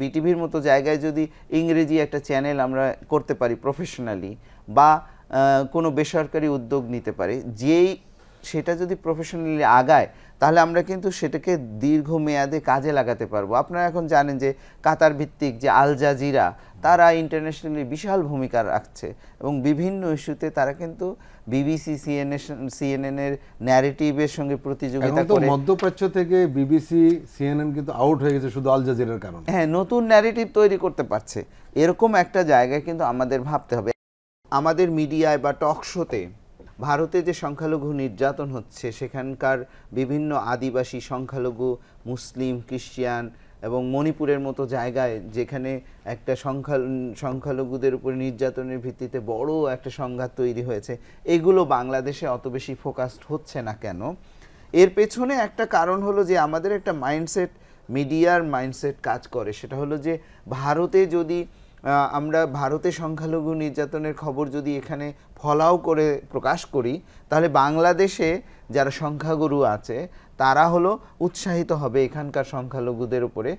বিটিভির মতো জায়গায় যদি ইংরেজি একটা চ্যানেল আমরা করতে পারি প্রফেশনালি বা কোনো বেসরকারি উদ্যোগ নিতে পারি, যেই সেটা যদি প্রফেশনালি আগায়, তাহলে আমরা কিন্তু সেটাকে দীর্ঘমেয়াদে কাজে লাগাতে পারব। আপনারা এখন জানেন যে কাতার ভিত্তিক যে আল জাজিরা তারা ইন্টারন্যাশনালি বিশাল ভূমিকা রাখছে এবং বিভিন্ন ইস্যুতে তারা কিন্তু বিবিসি সিএনএন সিএনএনের ন্যারেটিভের সঙ্গে প্রতিযোগিতা করে মধ্যপ্রাচ্য থেকে বিবিসি সিএনএন কিন্তু আউট হয়ে গেছে শুধু আল জাজিরার কারণে। হ্যাঁ নতুন ন্যারেটিভ তৈরি করতে পারছে। এরকম একটা জায়গায় কিন্তু আমাদের ভাবতে হবে। আমাদের মিডিয়ায় বা টক শোতে ভারতে যে সংখ্যালঘু নির্যাতন হচ্ছে সেখানকার বিভিন্ন আদিবাসী সংখ্যালঘু মুসলিম খ্রিস্টিয়ান এবং মণিপুরের মতো জায়গায় যেখানে একটা সংখ্যা, সংখ্যালঘুদের উপর নির্যাতনের ভিত্তিতে বড় একটা সংঘাত তৈরি হয়েছে, এগুলো বাংলাদেশে অত বেশি ফোকাসড হচ্ছে না কেন? এর পেছনে একটা কারণ হলো যে আমাদের একটা মাইন্ডসেট মিডিয়ার মাইন্ডসেট কাজ করে, সেটা হলো যে ভারতে যদি আমরা ভারতে সংখ্যালঘু নির্যাতনের খবর যদি এখানে ফলাও করে প্রকাশ করি, তাহলে বাংলাদেশে যারা সংখ্যাগুরু আছে, তারা হলো উৎসাহিত হবে এখানকার সংখ্যালঘুদের উপরে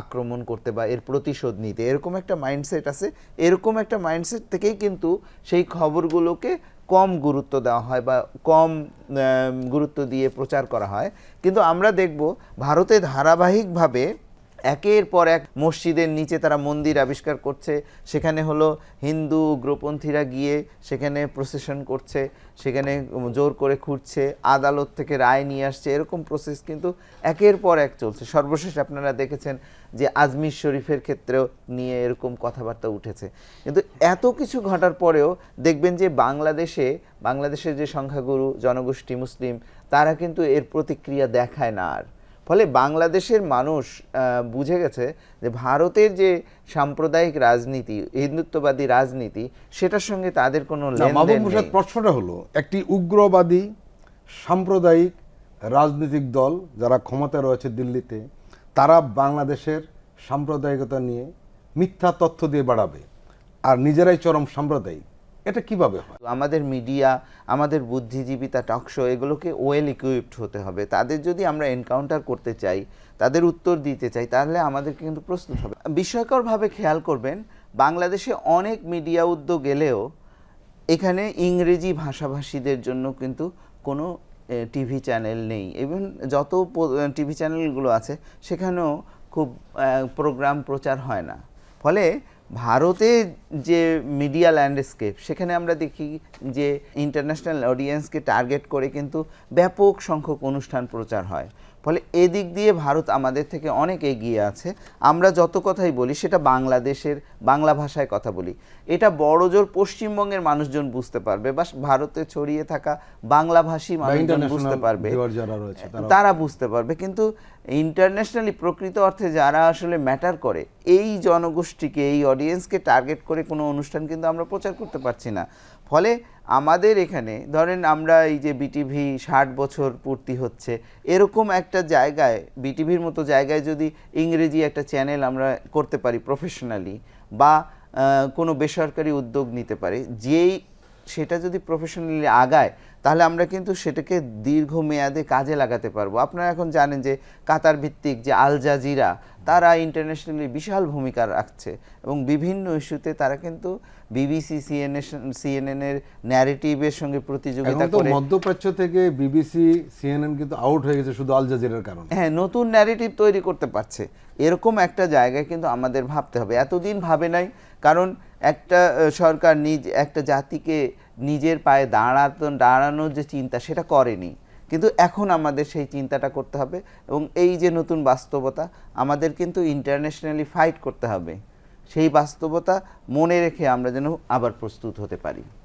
আক্রমণ করতে বা এর প্রতিশোধ নিতে। এরকম একটা মাইন্ডসেট আছে। এরকম একটা মাইন্ডসেট থেকেই কিন্তু সেই খবরগুলোকে কম গুরুত্ব দেওয়া হয় বা কম গুরুত্ব দিয়ে প্রচার করা হয়। কিন্তু আমরা দেখব, ভারতে ধারাবাহিকভাবে একের পর এক মসজিদের নিচে তারা মন্দির আবিষ্কার করছে। সেখানে হলো হিন্দু উগ্রপন্থীরা গিয়ে সেখানে প্রসেশন করছে, সেখানে জোর করে খুঁড়ছে, আদালত থেকে রায় নিয়ে আসছে, এরকম প্রসেস কিন্তু একের পর এক চলছে। সর্বশেষ আপনারা দেখেছেন যে আজমির শরীফের ক্ষেত্রেও নিয়ে এরকম কথাবার্তা উঠেছে। কিন্তু এত কিছু ঘটার পরেও দেখবেন যে বাংলাদেশে, বাংলাদেশের যে সংখ্যাগুরু, জনগোষ্ঠী মুসলিম, তারা কিন্তু এর প্রতিক্রিয়া দেখায় না আর। ফলে বাংলাদেশের মানুষ বুঝে গেছে যে ভারতের যে সাম্প্রদায়িক রাজনীতি হিন্দুত্ববাদী রাজনীতি সেটার সঙ্গে তাদের কোনো। প্রশ্নটা হলো একটি উগ্রবাদী সাম্প্রদায়িক রাজনৈতিক দল যারা ক্ষমতায় রয়েছে দিল্লিতে তারা বাংলাদেশের সাম্প্রদায়িকতা নিয়ে মিথ্যা তথ্য দিয়ে বাড়াবে আর নিজেরাই চরম সাম্প্রদায়িক এটা কীভাবে হয়? আমাদের মিডিয়া, আমাদের বুদ্ধিজীবিতা টকশো এগুলোকে ওয়েল ইকুইপড হতে হবে। তাদের যদি আমরা এনকাউন্টার করতে চাই, তাদের উত্তর দিতে চাই, তাহলে আমাদেরকে কিন্তু প্রস্তুত হবে। বিস্ময়করভাবে খেয়াল করবেন, বাংলাদেশে অনেক মিডিয়া উদ্যোগ এলেও এখানে ইংরেজি ভাষাভাষীদের জন্য কিন্তু কোনো টিভি চ্যানেল নেই। এবং যত টিভি চ্যানেলগুলো আছে, সেখানেও খুব প্রোগ্রাম প্রচার হয় না। ফলে ভারতে যে মিডিয়া ল্যান্ডস্কেপ সেখানে আমরা দেখি যে ইন্টারন্যাশনাল অডিয়েন্সকে টার্গেট করে কিন্তু ব্যাপক সংখ্যক অনুষ্ঠান প্রচার হয়। ফলে এদিক দিয়ে ভারত আমাদের থেকে অনেক এগিয়ে আছে। আমরা যত কথাই বলি সেটা বাংলাদেশের বাংলা ভাষায় কথা বলি। এটা বড়জোর পশ্চিমবঙ্গের মানুষজন বুঝতে পারবে বা ভারতে ছড়িয়ে থাকা বাংলাভাষী মানুষজন বুঝতে পারবে। তারা বুঝতে পারবে। কিন্তু ইন্টারন্যাশনালি প্রকৃত অর্থে যারা আসলে ম্যাটার করে এই জনগোষ্ঠীকে এই অডিয়েন্সকে টার্গেট করে কোনো অনুষ্ঠান কিন্তু আমরা প্রচার করতে পারছি না। ফলে আমাদের এখানে, ধরেন আমরা এই যে বিটিভি ষাট বছর পূর্তি হচ্ছে, এরকম একটা জায়গায় বিটিভির মতো জায়গায় যদি ইংরেজি একটা চ্যানেল আমরা করতে পারি প্রফেশনালি বা কোনো বেসরকারি উদ্যোগ নিতে পারি, যেই সেটা যদি প্রফেশনালি আগায় তাহলে আমরা কিন্তু সেটাকে দীর্ঘমেয়াদে কাজে লাগাতে পারব। আপনারা এখন জানেন যে কাতার ভিত্তিক যে আল জাজিরা তারা ইন্টারন্যাশনালি বিশাল ভূমিকা রাখছে এবং বিভিন্ন ইস্যুতে তারা কিন্তু বিবিসি সিএনএন সিএনএনের ন্যারেটিভের সঙ্গে প্রতিযোগিতা করে। মধ্যপ্রাচ্য থেকে বিবিসি সিএনএন কিন্তু আউট হয়ে গেছে শুধু আল জাজিরার কারণে। হ্যাঁ নতুন ন্যারেটিভ তৈরি করতে পারছে। এরকম একটা জায়গায় কিন্তু আমাদের ভাবতে হবে। এতদিন ভাবে নাই কারণ একটা সরকার নিজ, একটা জাতিকে নিজের পায়ে দাঁড়াতো, দাঁড়ানোর যে চিন্তা সেটা করেনি। কিন্তু এখন আমাদের সেই চিন্তাটা করতে হবে এবং এই যে নতুন বাস্তবতা, আমাদের কিন্তু ইন্টারন্যাশনালি ফাইট করতে হবে। সেই বাস্তবতা মনে রেখে আমরা যেন আবার প্রস্তুত হতে পারি।